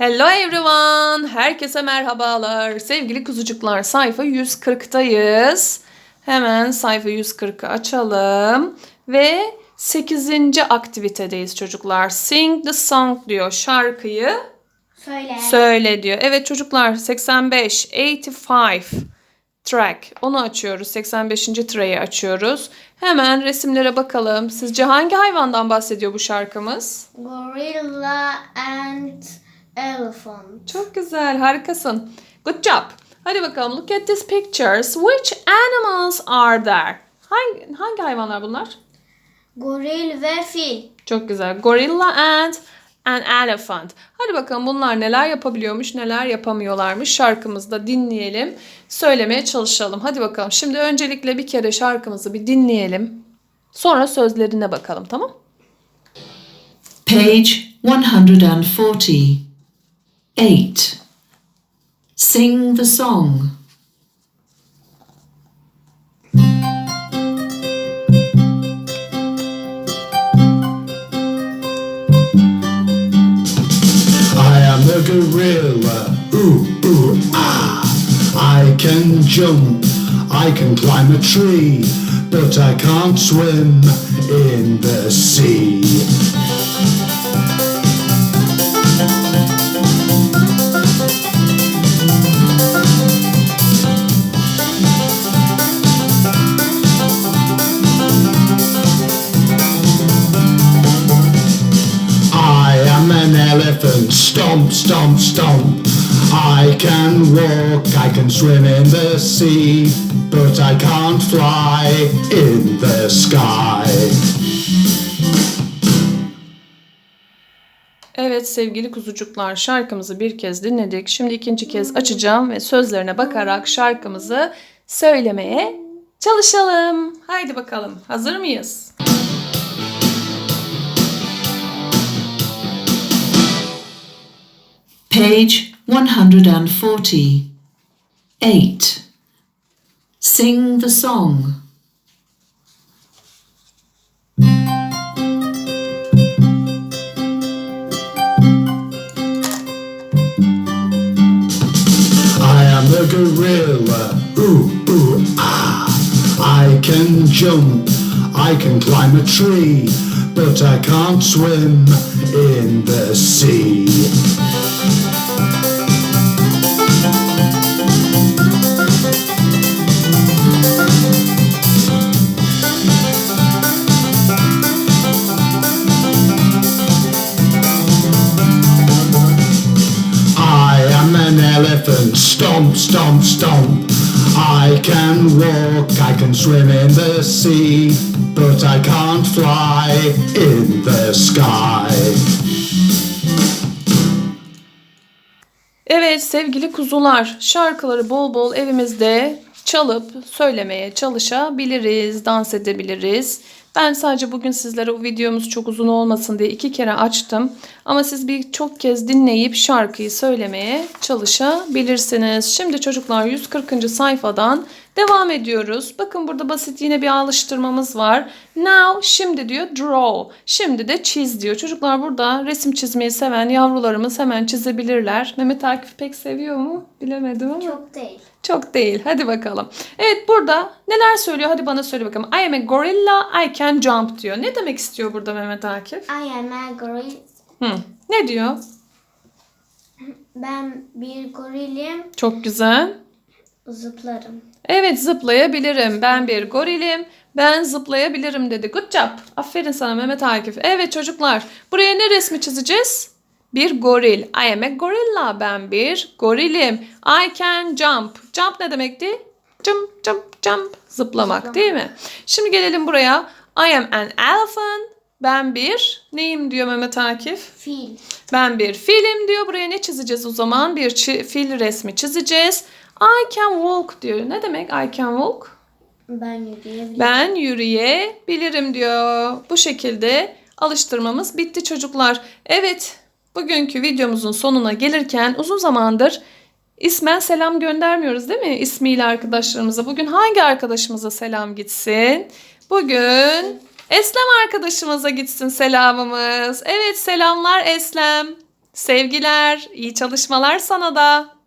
Hello everyone. Herkese merhabalar. Sevgili kuzucuklar sayfa 140'tayız. Hemen sayfa 140'ı açalım. Ve 8. aktivitedeyiz çocuklar. Sing the song diyor. Şarkıyı Söyle. söyle diyor. Evet çocuklar 85, 85 track. Onu açıyoruz. 85. tray'i açıyoruz. Hemen resimlere bakalım. Sizce hangi hayvandan bahsediyor bu şarkımız? Gorilla and elephant. Çok güzel, harikasın. Good job. Hadi bakalım, look at these pictures. Which animals are there? Hangi, hangi hayvanlar bunlar? Goril ve fil. Çok güzel. Gorilla and an elephant. Hadi bakalım bunlar neler yapabiliyormuş, neler yapamıyorlarmış. Şarkımızda dinleyelim, söylemeye çalışalım. Hadi bakalım. Şimdi öncelikle bir kere şarkımızı bir dinleyelim. Sonra sözlerine bakalım, tamam? Page 148. Sing the song. I am a gorilla. Ooh, ooh, ah. I can jump, I can climb a tree, but I can't swim in the sea. Elephant, stomp, stomp, stomp. I can walk, I can swim in the sea, but I can't fly in the sky. Evet sevgili kuzucuklar şarkımızı bir kez dinledik. Şimdi ikinci kez açacağım ve sözlerine bakarak şarkımızı söylemeye çalışalım. Haydi bakalım. Hazır mıyız? Page 148. Sing the song. I am a gorilla. Ooh, ooh, ah. I can jump, I can climb a tree, but I can't swim in the sea. I am an elephant, stomp, stomp, stomp. I can walk, I can swim in the sea, but I can't fly in the sky. Evet sevgili kuzular şarkıları bol bol evimizde çalıp söylemeye çalışabiliriz, dans edebiliriz. Ben sadece bugün sizlere o videomuz çok uzun olmasın diye iki kere açtım. Ama siz bir çok kez dinleyip şarkıyı söylemeye çalışabilirsiniz. Şimdi çocuklar 140. sayfadan devam ediyoruz. Bakın burada basit yine bir alıştırmamız var. Now şimdi diyor draw. Şimdi de çiz diyor. Çocuklar burada resim çizmeyi seven yavrularımız hemen çizebilirler. Mehmet Akif pek seviyor mu? Bilemedim ama. Çok değil. Çok değil. Hadi bakalım. Evet burada neler söylüyor? Hadi bana söyle bakalım. I am a gorilla, I can jump diyor. Ne demek istiyor burada Mehmet Akif? I am a goril. Hı. Ne diyor? Ben bir gorilim. Çok güzel. Zıplarım. Evet zıplayabilirim. Ben bir gorilim. Ben zıplayabilirim dedi. Good job. Aferin sana Mehmet Akif. Evet çocuklar. Buraya ne resmi çizeceğiz? Bir goril. I am a gorilla. Ben bir gorilim. I can jump. Jump ne demekti? Jump, jump, jump. Zıplamak değil mi? Şimdi gelelim buraya. I am an elephant. Ben bir neyim diyor Mehmet Akif? Fil. Ben bir filim diyor. Buraya ne çizeceğiz o zaman? Bir fil resmi çizeceğiz. I can walk diyor. Ne demek I can walk? Ben yürüyebilirim. Ben yürüyebilirim diyor. Bu şekilde alıştırmamız bitti çocuklar. Evet, bugünkü videomuzun sonuna gelirken uzun zamandır ismen selam göndermiyoruz değil mi? İsmiyle arkadaşlarımıza. Bugün hangi arkadaşımıza selam gitsin? Bugün Eslem arkadaşımıza gitsin selamımız. Evet selamlar Eslem. Sevgiler, iyi çalışmalar sana da.